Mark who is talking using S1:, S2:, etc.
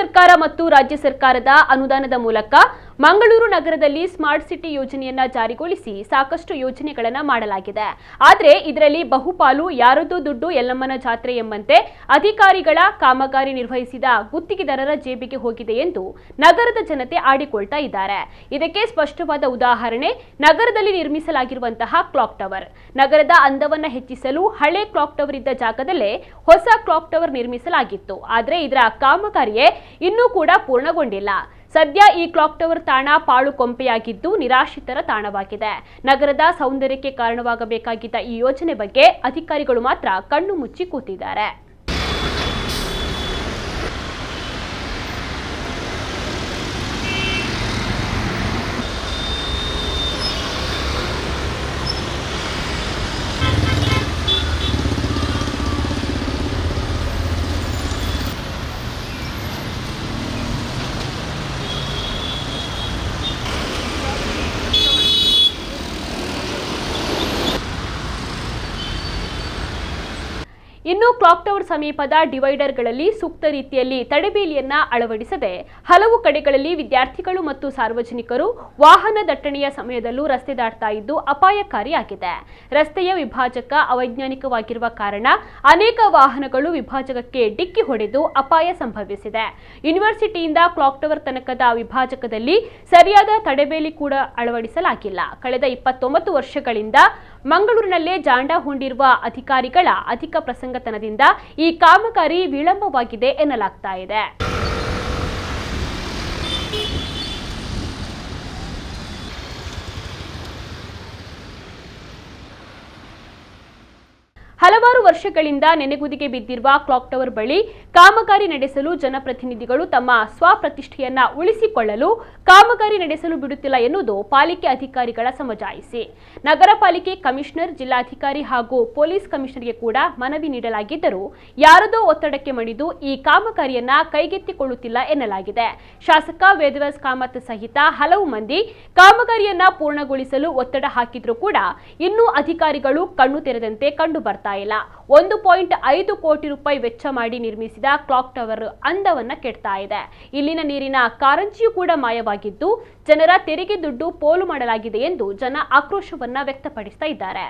S1: ಸರ್ಕಾರ ಮತ್ತು ರಾಜ್ಯ ಸರ್ಕಾರದ ಅನುದಾನದ ಮೂಲಕ ಮಂಗಳೂರು ನಗರದಲ್ಲಿ ಸ್ಮಾರ್ಟ್ ಸಿಟಿ ಯೋಜನೆಯನ್ನ ಜಾರಿಗೊಳಿಸಿ ಸಾಕಷ್ಟು ಯೋಜನೆಗಳನ್ನು ಮಾಡಲಾಗಿದೆ. ಆದರೆ ಇದರಲ್ಲಿ ಬಹುಪಾಲು ಯಾರದ್ದು ದುಡ್ಡು ಯಲ್ಲಮ್ಮನ ಜಾತ್ರೆ ಎಂಬಂತೆ ಅಧಿಕಾರಿಗಳ ಕಾಮಗಾರಿ ನಿರ್ವಹಿಸಿದ ಗುತ್ತಿಗೆದಾರರ ಜೇಬಿಗೆ ಹೋಗಿದೆ ಎಂದು ನಗರದ ಜನತೆ ಆಡಿಕೊಳ್ತಾ ಇದ್ದಾರೆ. ಇದಕ್ಕೆ ಸ್ಪಷ್ಟವಾದ ಉದಾಹರಣೆ, ನಗರದಲ್ಲಿ ನಿರ್ಮಿಸಲಾಗಿರುವಂತಹ ಕ್ಲಾಕ್ ಟವರ್. ನಗರದ ಅಂದವನ್ನ ಹೆಚ್ಚಿಸಲು ಹಳೆ ಕ್ಲಾಕ್ ಟವರ್ ಇದ್ದ ಜಾಗದಲ್ಲೇ ಹೊಸ ಕ್ಲಾಕ್ ಟವರ್ ನಿರ್ಮಿಸಲಾಗಿತ್ತು. ಆದರೆ ಇದರ ಕಾಮಗಾರಿಯೇ ಇನ್ನೂ ಕೂಡ ಪೂರ್ಣಗೊಂಡಿಲ್ಲ. ಸದ್ಯ ಈ ಕ್ಲಾಕ್ ಟವರ್ ತಾಣ ಪಾಳು ಕೊಂಪೆಯಾಗಿದ್ದು ನಿರಾಶ್ರಿತರ ತಾಣವಾಗಿದೆ. ನಗರದ ಸೌಂದರ್ಯಕ್ಕೆ ಕಾರಣವಾಗಬೇಕಾಗಿದ್ದ ಈ ಯೋಜನೆ ಬಗ್ಗೆ ಅಧಿಕಾರಿಗಳು ಮಾತ್ರ ಕಣ್ಣು ಮುಚ್ಚಿ ಕೂತಿದ್ದಾರೆ. ಇನ್ನು ಕ್ಲಾಕ್ ಟವರ್ ಸಮೀಪದ ಡಿವೈಡರ್ಗಳಲ್ಲಿ ಸೂಕ್ತ ರೀತಿಯಲ್ಲಿ ತಡೆಬೇಲಿಯನ್ನ ಅಳವಡಿಸದೆ ಹಲವು ಕಡೆಗಳಲ್ಲಿ ವಿದ್ಯಾರ್ಥಿಗಳು ಮತ್ತು ಸಾರ್ವಜನಿಕರು ವಾಹನ ದಟ್ಟಣೆಯ ಸಮಯದಲ್ಲೂ ರಸ್ತೆ ದಾಟ್ತಾ ಇದ್ದು ಅಪಾಯಕಾರಿಯಾಗಿದೆ. ರಸ್ತೆಯ ವಿಭಾಜಕ ಅವೈಜ್ಞಾನಿಕವಾಗಿರುವ ಕಾರಣ ಅನೇಕ ವಾಹನಗಳು ವಿಭಾಜಕಕ್ಕೆ ಡಿಕ್ಕಿ ಹೊಡೆದು ಅಪಾಯ ಸಂಭವಿಸಿದೆ. ಯೂನಿವರ್ಸಿಟಿಯಿಂದ ಕ್ಲಾಕ್ ಟವರ್ ತನಕದ ವಿಭಾಜಕದಲ್ಲಿ ಸರಿಯಾದ ತಡೆಬೇಲಿ ಕೂಡ ಅಳವಡಿಸಲಾಗಿಲ್ಲ. ಕಳೆದ ಇಪ್ಪತ್ತೊಂಬತ್ತು ವರ್ಷಗಳಿಂದ ಮಂಗಳೂರಿನಲ್ಲೇ ಜಾಂಡ ಹೊಂಡಿರುವ ಅಧಿಕಾರಿಗಳ ಅಧಿಕ ಪ್ರಸಂಗತನದಿಂದ ಈ ಕಾಮಗಾರಿ ವಿಳಂಬವಾಗಿದೆ ಎನ್ನಲಾಗ್ತಾ ಇದೆ. ಹಲವಾರು ವರ್ಷಗಳಿಂದ ನೆನೆಗುದಿಗೆ ಬಿದ್ದಿರುವ ಕ್ಲಾಕ್ ಟವರ್ ಬಳಿ ಕಾಮಗಾರಿ ನಡೆಸಲು ಜನಪ್ರತಿನಿಧಿಗಳು ತಮ್ಮ ಸ್ವಪ್ರತಿಷ್ಠೆಯನ್ನ ಉಳಿಸಿಕೊಳ್ಳಲು ಕಾಮಗಾರಿ ನಡೆಸಲು ಬಿಡುತ್ತಿಲ್ಲ ಎನ್ನುವುದು ಪಾಲಿಕೆ ಅಧಿಕಾರಿಗಳ ಸಮಜಾಯಿಸಿ. ನಗರ ಪಾಲಿಕೆ ಕಮಿಷನರ್, ಜಿಲ್ಲಾಧಿಕಾರಿ ಹಾಗೂ ಪೊಲೀಸ್ ಕಮಿಷನರ್ಗೆ ಕೂಡ ಮನವಿ ನೀಡಲಾಗಿದ್ದರೂ ಯಾರದೋ ಒತ್ತಡಕ್ಕೆ ಮಣಿದು ಈ ಕಾಮಗಾರಿಯನ್ನ ಕೈಗೆತ್ತಿಕೊಳ್ಳುತ್ತಿಲ್ಲ ಎನ್ನಲಾಗಿದೆ. ಶಾಸಕ ವೇದವ್ಯಾಸ್ ಕಾಮತ್ ಸಹಿತ ಹಲವು ಮಂದಿ ಕಾಮಗಾರಿಯನ್ನ ಪೂರ್ಣಗೊಳಿಸಲು ಒತ್ತಡ ಹಾಕಿದ್ರೂ ಕೂಡ ಇನ್ನೂ ಅಧಿಕಾರಿಗಳು ಕಣ್ಣು ತೆರೆದಂತೆ ಕಂಡು ಇಲ್ಲ. ಒಂದು ಪಾಯಿಂಟ್ ಐದು ಕೋಟಿ ರೂಪಾಯಿ ವೆಚ್ಚ ಮಾಡಿ ನಿರ್ಮಿಸಿದ ಕ್ಲಾಕ್ ಟವರ್ ಅಂದವನ್ನ ಕೆಡ್ತಾ ಇದೆ. ಇಲ್ಲಿನ ನೀರಿನ ಕಾರಂಜಿಯೂ ಕೂಡ ಮಾಯವಾಗಿದ್ದು ಜನರ ತೆರಿಗೆ ದುಡ್ಡು ಪೋಲು ಮಾಡಲಾಗಿದೆ ಎಂದು ಜನ ಆಕ್ರೋಶವನ್ನ ವ್ಯಕ್ತಪಡಿಸ್ತಾ ಇದ್ದಾರೆ.